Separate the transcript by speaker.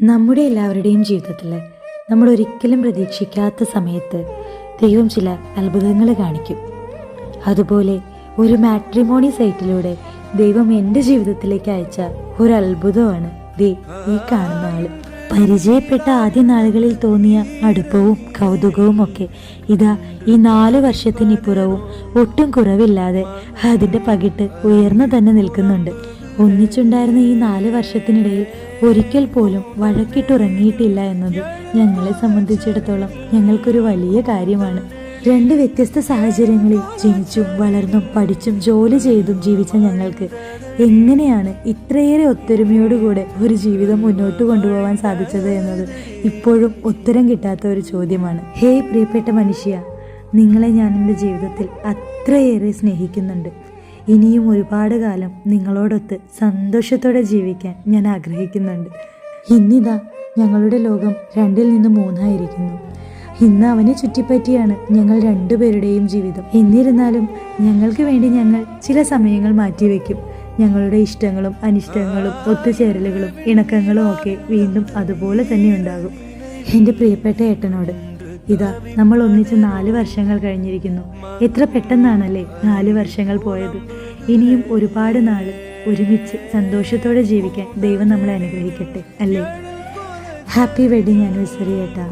Speaker 1: നമ്മുടെ എല്ലാവരുടെയും ജീവിതത്തിൽ നമ്മൾ ഒരിക്കലും പ്രതീക്ഷിക്കാത്ത സമയത്ത് ദൈവം ചില അത്ഭുതങ്ങൾ കാണിക്കും. അതുപോലെ ഒരു മാട്രിമോണി സൈറ്റിലൂടെ ദൈവം എന്റെ ജീവിതത്തിലേക്ക് അയച്ച ഒരു അത്ഭുതമാണ് ദേ ഈ കാണുന്ന ആൾ. പരിചയപ്പെട്ട ആദ്യ നാളുകളിൽ തോന്നിയ അടുപ്പവും കൗതുകവും ഒക്കെ ഇതാ ഈ നാല് വർഷത്തിനിപ്പുറവും ഒട്ടും കുറവില്ലാതെ അതിന്റെ പകിട്ട് ഉയർന്നു തന്നെ നിൽക്കുന്നുണ്ട്. ഒന്നിച്ചുണ്ടായിരുന്ന ഈ നാല് വർഷത്തിനിടയിൽ ഒരിക്കൽ പോലും വഴക്കിട്ടുറങ്ങിയിട്ടില്ല എന്നത് ഞങ്ങളെ സംബന്ധിച്ചിടത്തോളം ഞങ്ങൾക്കൊരു വലിയ കാര്യമാണ്. രണ്ട് വ്യത്യസ്ത സാഹചര്യങ്ങളിൽ ജനിച്ചും വളർന്നും പഠിച്ചും ജോലി ചെയ്തും ജീവിച്ച ഞങ്ങൾക്ക് എങ്ങനെയാണ് ഇത്രയേറെ ഒത്തൊരുമയോടുകൂടെ ഒരു ജീവിതം മുന്നോട്ട് കൊണ്ടുപോകാൻ സാധിച്ചത് എന്നത് ഇപ്പോഴും ഉത്തരം കിട്ടാത്ത ഒരു ചോദ്യമാണ്. ഹേ പ്രിയപ്പെട്ട മനുഷ്യ നിങ്ങളെ ഞാൻ എന്റെ ജീവിതത്തിൽ അത്രയേറെ സ്നേഹിക്കുന്നുണ്ട്. ഇനിയും ഒരുപാട് കാലം നിങ്ങളോടൊത്ത് സന്തോഷത്തോടെ ജീവിക്കാൻ ഞാൻ ആഗ്രഹിക്കുന്നുണ്ട്. ഇന്നിതാ ഞങ്ങളുടെ ലോകം രണ്ടിൽ നിന്ന് മൂന്നായിരിക്കുന്നു. ഇന്ന് അവനെ ചുറ്റിപ്പറ്റിയാണ് ഞങ്ങൾ രണ്ടുപേരുടെയും ജീവിതം. എന്നിരുന്നാലും ഞങ്ങൾക്ക് വേണ്ടി ഞങ്ങൾ ചില സമയങ്ങൾ മാറ്റിവെക്കും. ഞങ്ങളുടെ ഇഷ്ടങ്ങളും അനിഷ്ടങ്ങളും ഒത്തുചേരലുകളും ഇണക്കങ്ങളും ഒക്കെ വീണ്ടും അതുപോലെ തന്നെ ഉണ്ടാകും. എന്റെ പ്രിയപ്പെട്ട ഏട്ടനോട് ഇതാ നമ്മൾ ഒന്നിച്ച് നാല് വർഷങ്ങൾ കഴിഞ്ഞിരിക്കുന്നു. എത്ര പെട്ടെന്നാണല്ലേ നാല് വർഷങ്ങൾ പോയത്? ഇനിയും ഒരുപാട് നാൾ ഒരുമിച്ച് സന്തോഷത്തോടെ ജീവിക്കാൻ ദൈവം നമ്മളെ അനുഗ്രഹിക്കട്ടെ അല്ലേ? ഹാപ്പി വെഡിങ് ആനിവേഴ്സറി ഏട്ടാ.